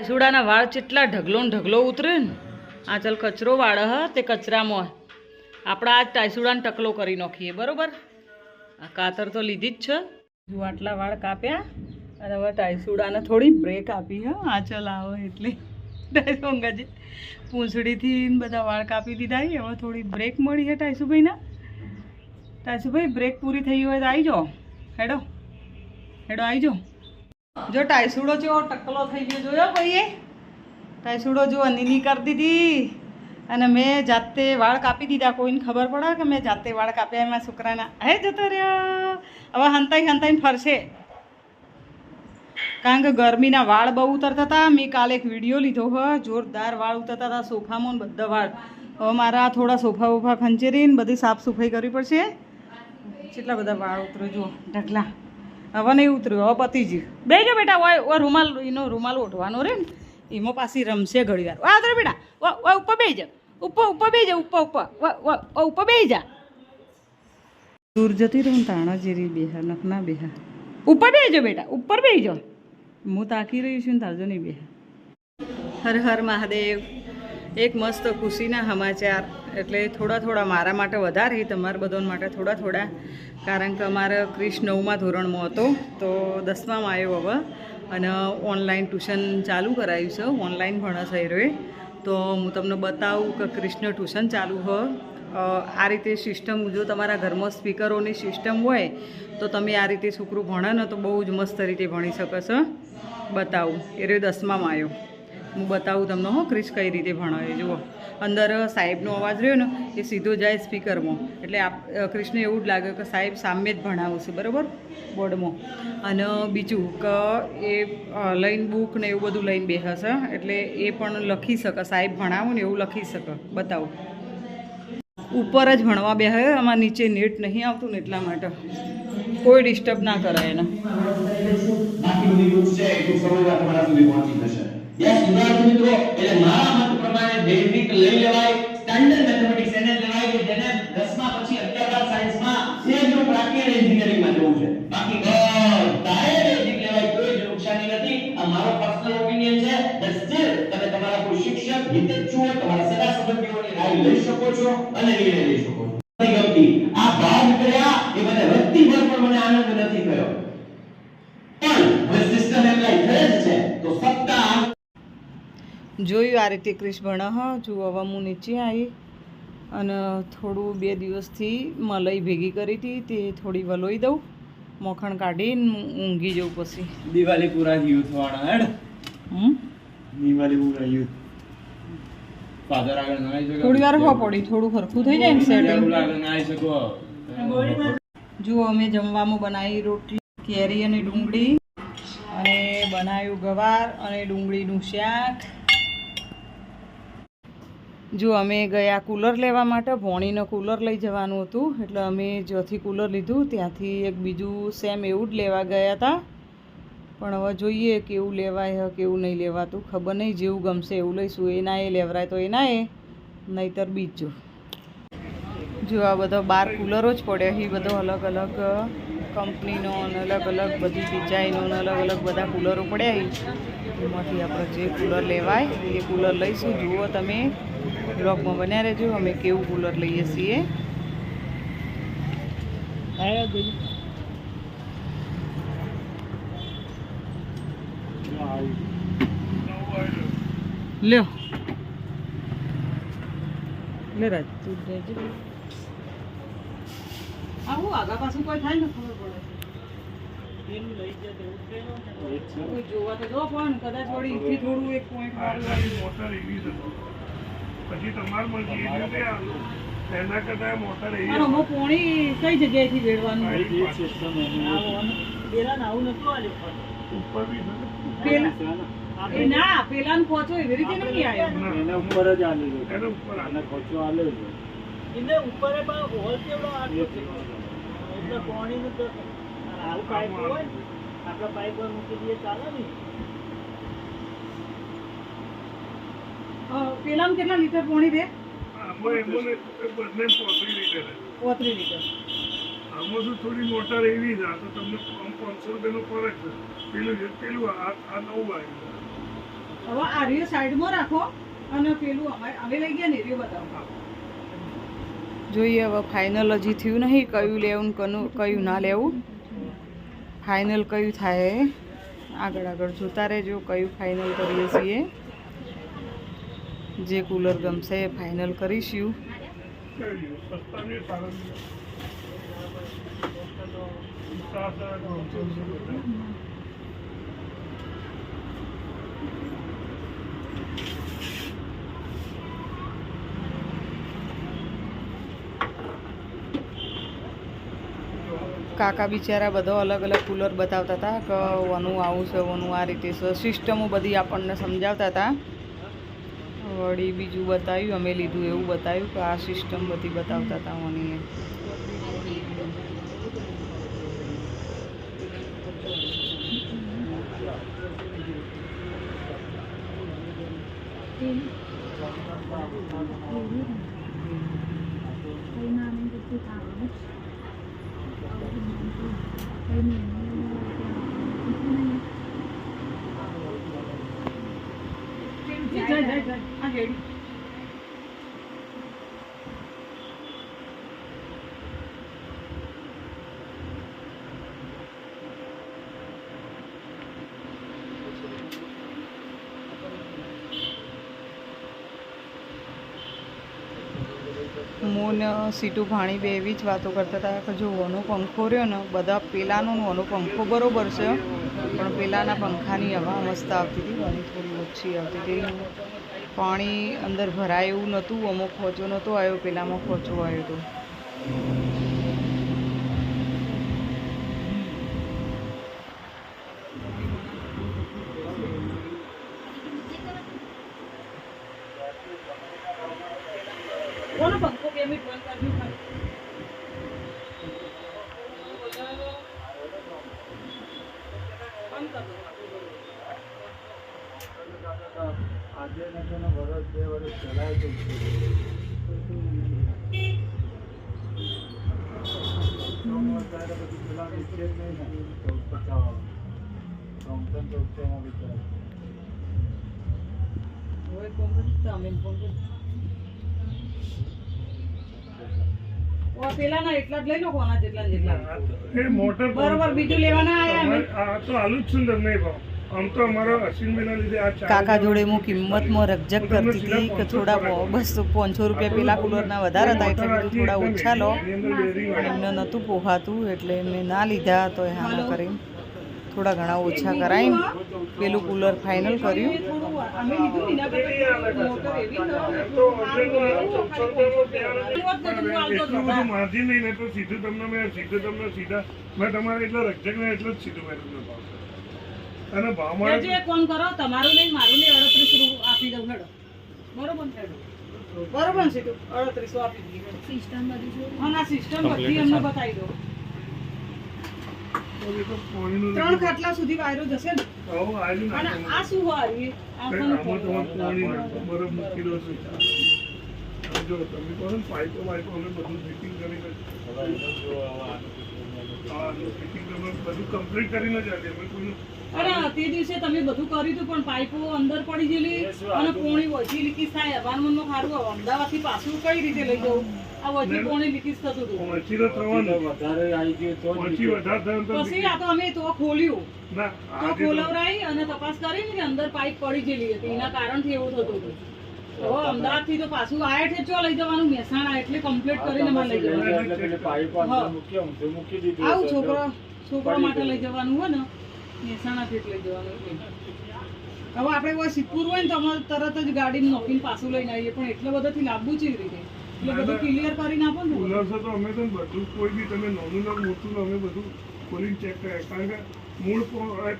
સુડાના વાળ ચેટલા ઢગલો ઢગલો ઉતરે ને? આ ચાલ કચરો વાળ હ, તે કચરામાં આપણે આ ટાઈસુડાને ટકલો કરી નાખીએ, બરોબર? આ કાતર તો લીધી જ છે. જો આટલા વાળ કાપ્યા, અને હવે ટાઈસુડાને થોડી બ્રેક આપી, હ. આ ચાલ આવો એટલે. ટાઈસોંગાજી પૂંછડીથી બધા વાળ કાપી દીધા એ હવે થોડી બ્રેક મળી છે ટાઈસુભાઈના ટાઈસુભાઈ બ્રેક પૂરી થઈ હોય તો આવી જાઓ. હેડો. હેડો આવી જાઓ. જો ટાઈસુડો જેવો ટકલો થઈ ગયો, જોયો ભાઈએ ટાઈસુડો જો નીની કરી દીધી. અને મેં જાતે વાળ કાપી દીધા, કોઈને ખબર પડે કે મેં જાતે વાળ કાપ્યા એમાં છોકરાના હે જતો રહ્યો હવે હંતાઈ હંતાઈને ફરશે. કારણ કે ગરમીના વાળ બહુ ઉતરતા હતા. મેં કાલે એક વીડિયો લીધો હ, જોરદાર વાળ ઉતરતા હતા સોફામાં ને બધા વાળ. હવે મારા થોડા સોફા બોફા ખંચેરીને બધી સાફ સફાઈ કરવી પડશે. કેટલા બધા વાળ ઉતરો જુઓ, ઢગલા. હવે નહીં ઉતર્યું હવે પતી ગયું. બે જો બેટા ઓય વા રૂમાલ એનો રૂમાલ ઓઢવાનો રે ને એમાં પાછી રમશે ઘડી વાર આ બેટા ઓ ઉપર બે જા. ઉપર ઉપર બે જા ઉપર ઉપર. વ, વ, વ, ઉપર બે જા. દૂર જતી રહું તાણા જેરી બેહા નખના બેહા. ઉપર બે જો બેટા ઉપર બે જો. હું તાકી રહી છું ને તારજો નહીં બેહા. હર હર મહાદેવ એક મસ્ત ખુશીના સમાચાર. એટલે થોડા થોડા મારા માટે વધારે તમારા બધા માટે થોડા થોડા. કારણ કે અમારે ક્રિશ નવમા ધોરણમાં હતો, તો દસમામાં આવ્યો હવે. અને ઓનલાઈન ટ્યુશન ચાલુ કરાયું છે, ઓનલાઈન ભણસ રહ્યો તો હું તમને બતાવું કે કૃષ્ણ ટ્યુશન ચાલુ હ. આ રીતે સિસ્ટમ, જો તમારા ઘરમાં સ્પીકરોની સિસ્ટમ હોય, તો તમે આ રીતે છોકરું ભણે ને તો બહુ જ મસ્ત રીતે ભણી શકો છો. બતાવું. એ રહ્યો દસમામાં આવ્યો. હું બતાવું તમને હો ક્રિશ કઈ રીતે ભણાવે જુઓ. અંદર સાહેબનો અવાજ રહ્યો ને, એ સીધો જાય સ્પીકરમાં. એટલે આપ કૃષ્ણ એવું જ લાગ્યું કે સાહેબ સામે જ ભણાવું છું, બરાબર? બોર્ડમાં. અને બીજું કે એ લઈન બુક ને એવું બધું લઈને બેસે, એટલે એ પણ લખી શકે. સાહેબ ભણાવો ને એવું લખી શકે. બતાવો. ઉપર જ ભણવા બેહે આમાં નીચે નેટ નહીં આવતું ને એટલા માટે. કોઈ ડિસ્ટર્બ ના કરાય એને. બાકી બધી છે એક સમય રાત સુધી પહોંચી જશે. યસ મિત્રો, એટલે મારા પ્રમાણે બેઝિક લઈ લેવાય ક્રિશ ભણે જુઓ હવે હું નીચે આવી અને થોડું બે દિવસથી મલાઈ ભેગી કરી હતી તે થોડી વલોઈ દઉં મોખણ કાઢીને ઊંઘી જવું પછી. દિવાળી પૂરા યુથ વાળા હેડ? હમ? દિવાળી પૂરા યુથ ફાધર આગળ ના આવી શકો. થોડી વાર હો પડી થોડું સરખું થઈ જાય ને સેટિંગ લાગે ના આવી શકો. જુઓ અમે જમવામાં બનાવી રોટલી કેરી અને ડુંગળી અને બનાવ્યું ગવાર અને ડુંગળીનું શાક. જો અમે ગયા કૂલર લેવા માટે, ભોણીનો કૂલર લઈ જવાનું હતું. એટલે અમે જ્યાંથી કૂલર લીધું. ત્યાંથી એક બીજું સેમ એવું જ લેવા ગયા હતા. પણ હવે જોઈએ કેવું લેવાય કેવું નહીં લેવાતું. ખબર નહીં જેવું ગમશે એવું લઈશું. એના એ, લેવરાય તો એના એ. નહીતર બીજું. જો આ બધો બાર કૂલરો જ પડ્યો એ બધો અલગ અલગ કંપનીનો અને અલગ અલગ બધી ડિઝાઇનો અને અલગ અલગ બધા કૂલરો પડ્યા એમાંથી આપણે જે કૂલર લેવાય, એ કૂલર લઈશું. જુઓ તમે. બ્લોગમાં બન્યા રહેજો. અમે કેવું કુલર લઈએ છીએ. લ્યો. લે રાજ. તું જજે આવું આગા પાછું કોઈ થાય ને ખબર પડે. જોવા તો જો પણ કદાચ વળી થોડું એક પોઈન્ટ મોટર એવી. પછી તમારે મરજી રીતે આવ્યું. એના કરતાં મોટર એવી પણ પોણી કઈ જગ્યાએથી વેડવાનું. પેલા આવું નતું આલ્યું. ઉપર બી ના? પેલા પહોંચો એવી રીતે નહીં આવ્યો. ના, એના ઉપર જ આલેલું છે. એના ઉપર અને ખર્ચો આલેલો છે. અ, પેલામાં કેટલા લીટર પોણી દે આમાં એમાં ને કેટલા પોતરી રીતે રહે. પોત્રીસ લીટર. આમાં શું થોડી મોટર એવી આ તો તમને પાંચસો રૂપિયાનો ફરક છે. પેલું છે પેલું આ આ નવું આવ્યું હવે આ રીયો સાઈડમાં રાખો અને પેલું અમે અમે લઈ ગયા ને બતાવો. જોઈએ હવે ફાઇનલ હજી થયું નહીં કયું લેવું કનું કયું ના લેવું. ફાઇનલ કયું થાય? આગળ આગળ જોતા રહેજો કયું ફાઇનલ કરીએ છીએ. જે કુલર ગમશે એ ફાઇનલ કરીશું. કાકા બિચારા બધો અલગ અલગ કુલર બતાવતા હતા કે ઓનું આવું છે, ઓનું આ રીતે છે સિસ્ટમો બધી આપણને સમજાવતા હતા વળી બીજું બતાવ્યું, અમે લીધું એવું બતાવ્યું કે આ સિસ્ટમ બધી બતાવતા હતા ઓની એ. હું ને સીટુ ભાણી બે એવી જ વાતો કરતા હતા જો વનો પંખો રહ્યો ને, બધા પેલાનો વનો પંખો બરોબર છે. પણ પહેલાંના પંખાની હવા મસ્ત આવતી હતી અને થોડી ઓછી આવતી હતી. પાણી અંદર ભરાય એવું નહોતું, અમુક ખોચો નહોતો આવ્યો પહેલાંમાં ખોચો આવ્યો હતો કોનો પંખો બે મિનિટ બંધ કરજો ખાલી બંધ કર દો. આજે નથી વર્ષ બે વર્ષ ચલાય તો પછી પેલા નીચે જ નહીં ને ચૌદ પચાસ ત્રણસો ચૌદસોમાં વિચાર હવે ફોન કર તમે ફોન કર ઓ પેલાના એટલા જ લઈ લો કોના જેટલા જેટલા. મોટર બરોબર બીજું લેવાના આયા આ તો આલુ જ છું તમને ભાવ. આમ તો અમારા અશ્વિનભાઈના લીધે આ કાકા જોડે હું કિંમતમાં રકજક કરતી હતી કે થોડા બસ પાંચસો રૂપિયા પેલા કુલરના વધારે હતા એટલે કીધું થોડા ઓછા લો. એમને નહોતું પોહાતું એટલે એમને ના લીધા તો એ હા ના કરીને થોડા ઘણા ઓછા કરાવીને પેલું કુલર ફાઇનલ કર્યું. બધું નહીં તો સીધું તમને મેં સીધું તમને સીધા. મેં તમારે એટલો રક્ષક ને એટલો જ સીધું મેં તમને અને ભાવ મળે હજુ એક કરો તમારું નહીં મારું નહીં અડત્રીસ આપી દઉં હેડો બરોબર હેડો બરોબર છે અડત્રીસો આપી દીધી સિસ્ટમ બધી હા ના સિસ્ટમ બધી અમને બતાવી દો ત્રણ ખાટલા સુધી વાયરો જશે ને? અને આ શું હોય? બરફ મૂકી દો છો. જો તમે કહો ને પાઇપો વાઇપો અમે બધું ફિટિંગ કરીને બધું કમ્પ્લીટ કરીને જ આપીએ અમે કોઈનું અરે તે દિવસે તમે બધું કર્યું હતું પણ પાઇપો અંદર પડી ગયેલી અને પોણી વધી લીકેજ થાય. અભારમનમાં સારું અમદાવાદથી પાછું કઈ રીતે લઈ જવું? આ વધી પોણી લીકેજ થતું હતું. પહોંચી તો થવાનું. વધારે આવી ગયું તો જ પહોંચી વધારે થયું તો પછી આ તો અમે તો ખોલ્યું. તો ખોલવરાઈ અને તપાસ કરી ને કે અંદર પાઇપ પડી ગયેલી હતી. એના કારણથી એવું થતું હતું. હવે અમદાવાદથી તો પાછું આયા છે ચો લઈ જવાનું? મહેસાણા એટલે કમ્પ્લીટ કરીને લઈ જવાનું. આવું છોકરા માટે લઈ જવાનું હોય ને. મહેસાણાથી જ લઈ જવાનું હવે આપણે કોઈ સિદ્ધપુર હોય ને તો અમારે તરત જ ગાડી નોકીને પાછું લઈને આવીએ. પણ એટલો બધોથી લાંબુ છે રીતે? એટલે બધું ક્લિયર કરીને આપો ને. ખુલાસો તો અમે તો બધું કોઈ બી તમે નાનું ના મોટું ને અમે બધું ખોલીને ચેક કરે કારણ કે મૂળ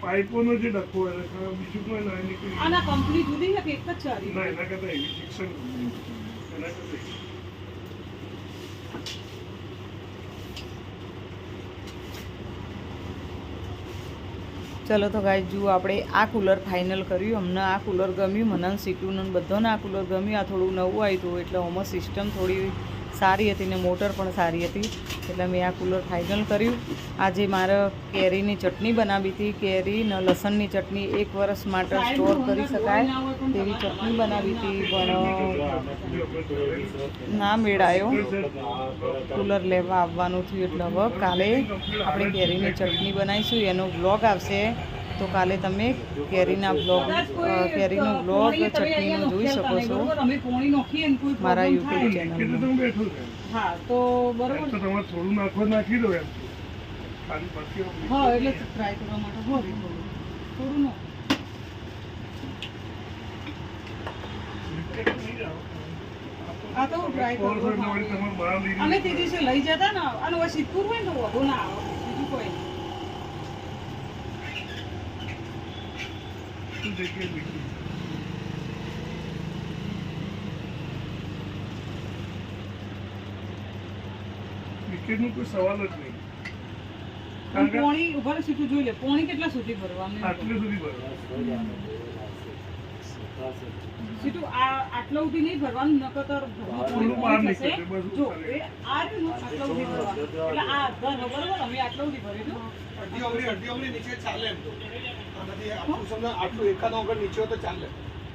પાઇપોનો જે ડખો હોય એટલે બીજું કોઈ ના નીકળી. આના કંપની જુદી છે કે એક જ આ ના એના કરતાં એવી શિક્ષણ એના કરતા ચલો તો ગાય જુઓ આપણે આ કુલર ફાઇનલ કર્યું. અમને આ કુલર ગમ્યું મને સીટુનું બધાને આ કુલર ગમ્યું. આ થોડું નવું આવ્યું એટલે આમાં સિસ્ટમ થોડી સારી હતી ને મોટર પણ સારી હતી. એટલે મેં આ કુલર ફાઇનલ કર્યું. આજે મારે કેરીની ચટણી બનાવી હતી. કેરી ને લસણની ચટણી એક વર્ષ માટે સ્ટોર કરી શકાય તેવી ચટણી બનાવી હતી. પણ ના મેળાયો. કુલર લેવા આવવાનું થયું. એટલે હવે કાલે આપણે કેરીની ચટણી બનાવીશું. એનો બ્લોગ આવશે. તો કાલે તમે કેરીના બ્લોગ કેરીનો બ્લોગ ચટણીનો જોઈ શકો છો. મારા યુટ્યુબ છે હા તો બરોબર. તો તમારે થોડું નાખવા નાખી દો એમ. હા એટલે ટ્રાય કરવા માટે. હોય થોડું. આ તો ટ્રાય try કરું. કોલ કરીને વળી તમારે બહાર લઈ અમે તે દિવસે લઈ જતા ને અને સિદ્ધપુર હોય ને તો વધુ ના આવે બીજું કોઈ નહીં. શું જગ્યાએ લીકેજ? ટિકિટનો કોઈ સવાલ જ નહીં. કારણ કે પોણી ઊભા રહો, જોઈ લે. પોણી કેટલા સુધી ભરવાનું આટલે સુધી ભરવાનું. સીધું આ આટલા સુધી નહીં ભરવાનું નકતર ભરવાનું બહાર. નીકળશે, જો એ આ રીતનું આટલા સુધી ભરવાનું. એટલે આ બરાબર બરોબર અમે આટલા સુધી ભરીશું અડધી ઓગળી અડધી ઓગળી નીચે ચાલે એમ તો આનાથી આટલું સમજો આટલું એકાદ ઓગળ નીચે હોય તો ચાલે.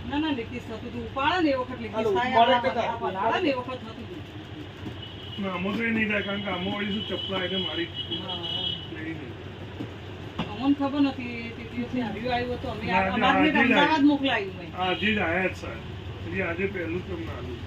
ના ના લીકેજ થતું હતું. ઉપાડે ને એ વખત લીકેજ થાય ઉપાડે આ તો થાય. પલાળે ને એ વખત થતું હતું. ના, આમાં તો એ નહીં થાય કારણ કે આમાં વાળી શું ચપલા એને મારી અમને ખબર નથી તે દિવસે આવ્યું આવ્યું હતું. અમે અમારને અમદાવાદ મોકલાયું મેં આજે જ આયા જ સાહેબ. હજી આજે પહેલું તમને આલું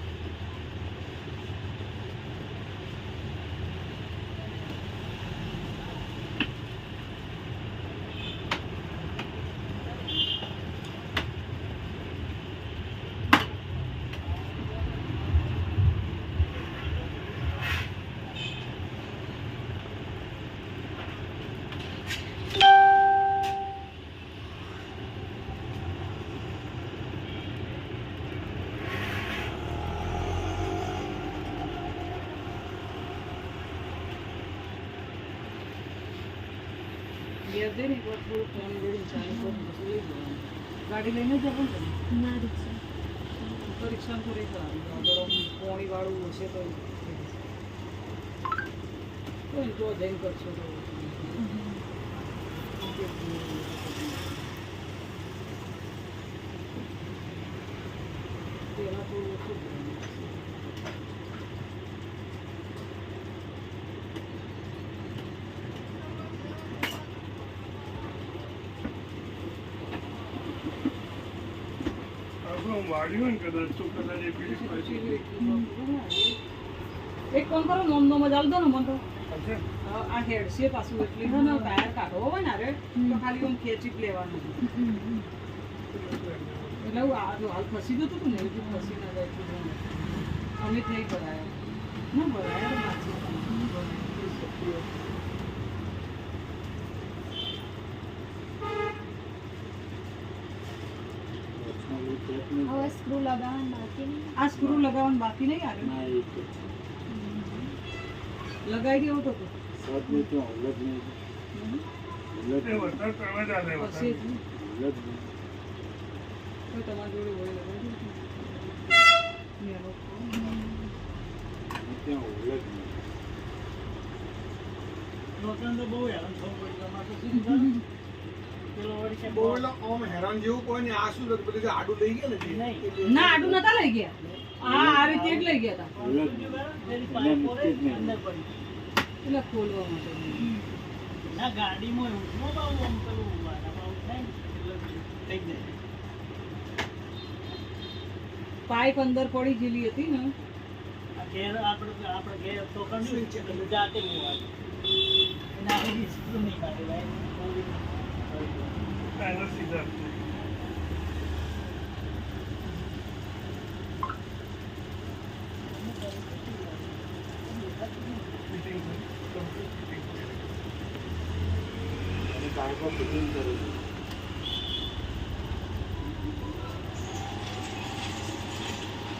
ગાડી લઈને જવું જવાનું ના? રિક્ષા. તો રહી જવાનું અગર આમ પોણીવાળું હશે તો તો જો જઈને કરશો તો. વાળ્યું ને કદાચ તો કદાચ એ પીડી પાછી એક કામ કરો નોમ નોમ જ દો ને મને તો આ હેડ છે પાછું એટલે છે ને ટાયર કાઢો હોય ને અરે તો ખાલી હું ખેંચી જ લેવાનું. એટલે હું આ હાલ ફસી જતું હતું ને એવું ફસી ના જાય અમે થઈ ભરાયા. ના ભરાયા હવે સ્ક્રૂ લગાવવાનું બાકી નહીં. આ સ્ક્રૂ લગાવવાનું બાકી નહીં આવે? લગાવી દેવો તો વરસાદ કરવા બહુ એટલે આમ હેરાન જેવું કોઈ નહીં. આ શું બધું જે આડું લઈ ગયા ને ના આડું નતા લઈ ગયા. આ આ રીતે જ લઈ ગયા હતા. એટલે ખોલવા માટે. ના ગાડીમાં એવું ન આમ પેલું વાડામાં આવું થાય ને. એટલે થઈ જાય. પાઇપ અંદર પડી ગયેલી હતી ને. આ ઘેર આપણે આપણે ઘેર તો કર્યું છે? જાતે લેવાનું એના આગળ સ્ક્રૂ નહીં કાઢેલા ટાયર સીધા ફિટિંગ complete ફિટિંગ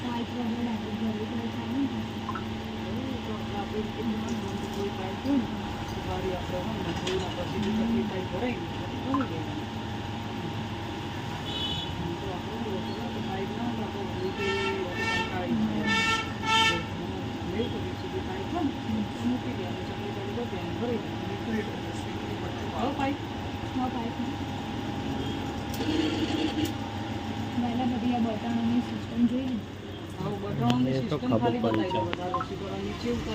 પાંચ વાગે લાગે ઘરે ઘરે થાય ને કોઈ પાઇપ હોય ને તો વાળી આપણે હોય ને જોઈને પછી જો તકલીફ થાય ભરાઈ ગઈ તો ખોલી દેવાનું. તો આપણે એવું હતું ને કે પાઇપ ના હોય તો આપણે ઉલટી કંટાળી જાય. એવું બધું બટનોની સિસ્ટમ જોઈ ને આવું બટનોની એ તો સિસ્ટમ ખબર ખાલી પડી બતાવી દો છે. બધા રસીકરણ નીચે ઉતારી બતાવો વીડિયો ઉતારી દો. અને આ જ આવી ગયું આગળ બધાનો પેલું પેલું જે સાફ કરવાનું માટી હોય છે એટલે ખરાબ પછી લોકો સાફ નહીં છે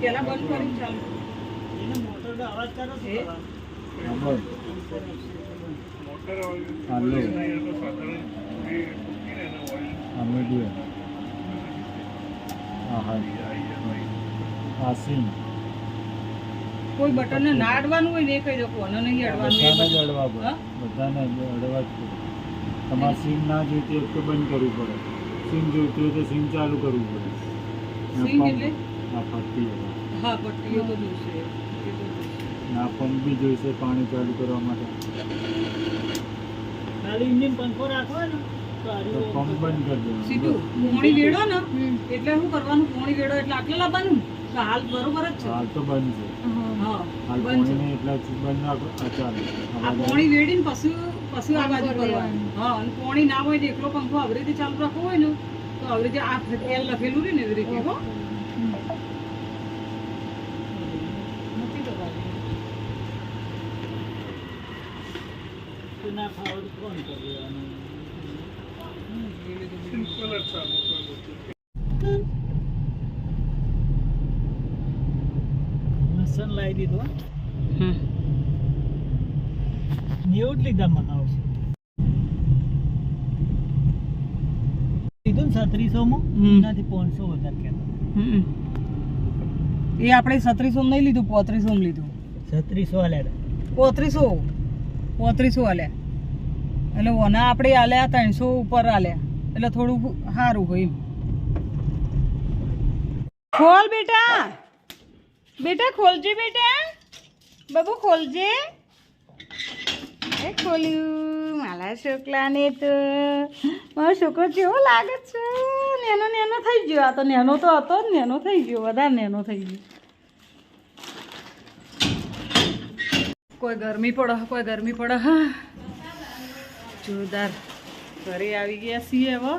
પેલા બંધ કરીને ચાલુ એને અવાજ કરો છો મોટર હોય હાલો. નહીં એ તો સાધારણ જે મૂકીને એનો હોય આ મીડિયમ આ હા આ કોઈ બટનને ના અડવાનું હોય ને એ કહી દો કોને નહીં અડવાનું એ બધાને અડવા પડે. બધાને અડવા જ પડે. તમારે સિંગ ના જોઈતી હોય તો બંધ કરવું પડે. સીમ જોઈતી હોય તો સીમ ચાલુ કરવું પડે. સીમ એટલે? આ પટ્ટી હા પટ્ટીઓ તો જોઈશે એ તો જોઈશે. ને આ પંપ બી જોઈશે પાણી ચાલુ કરવા માટે. ખાલી ઇન્જિન પંખો રાખો ને તો પંપ બંધ કરી દેવાનું. સીધું. પોણી વેડો ને એટલે શું કરવાનું પોણી વેડો એટલે આટલેલા લાવવાનું તો હાલ બરોબર જ છે. હાલ તો બંધ છે. હા હાલ બંધ છે. એટલે બંધ ના આ પોણી વેડીને પછી પછી આ બાજુ કરવાનું હા અને પોણી ના હોય ને એકલો પંખો આવી રીતે ચાલુ રાખવો હોય ને તો આવી રીતે આ એલ લખેલું રહે ને એવી રીતે હો. ના ફાવડ કોણ કરી સિમ્પલ જ સારું લસણ લાવી દીધું હમ. નેવું લીધા ને છત્રીસોમાં હમ. એનાથી પાંચસો વધારે કહેતા. એ આપણે છત્રીસો નહીં લીધું પોત્રીસો લીધું. છત્રીસો હાલ્યા પોત્રીસો. પોત્રીસો આલ્યા. એટલે ઓના આપણે આલ્યા ત્રણસો ઉપર આલ્યા. એટલે થોડું સારું હોય એમ. ખોલ બેટા. બેટા, ખોલજે બેટા. બાબુ, ખોલજે. એ ખોલ્યું. મારા છોકરાને તો. મારો છોકરો કેવો લાગે છે. નેનો નેનો થઈ ગયો. આ તો નેનો તો હતો જ, નેનો થઈ ગયો. વધારે નેનો થઈ ગયો. કોઈ ગરમી પડે, કોઈ ગરમી પડે જોરદાર. ઘરે આવી ગયા છીએ હવે.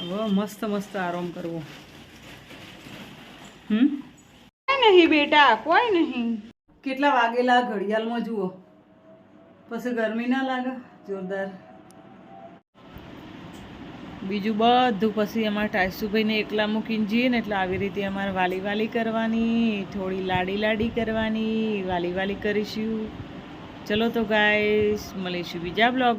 હવે મસ્ત મસ્ત આરામ કરવો. હમ? નહીં બેટા કોઈ નહીં. કેટલા વાગેલા ઘડિયાળમાં જુઓ. પછી ગરમી ના લાગે જોરદાર. બીજું બધું પછી અમારા ટાઈસુભાઈને એકલા મૂકીને જઈએ ને એટલે આવી રીતે અમારે વાલી વાલી કરવાની થોડી લાડી લાડી કરવાની વાલી વાલી કરીશું. ચલો તો ગાઈસ મળીશું બીજા બ્લોગ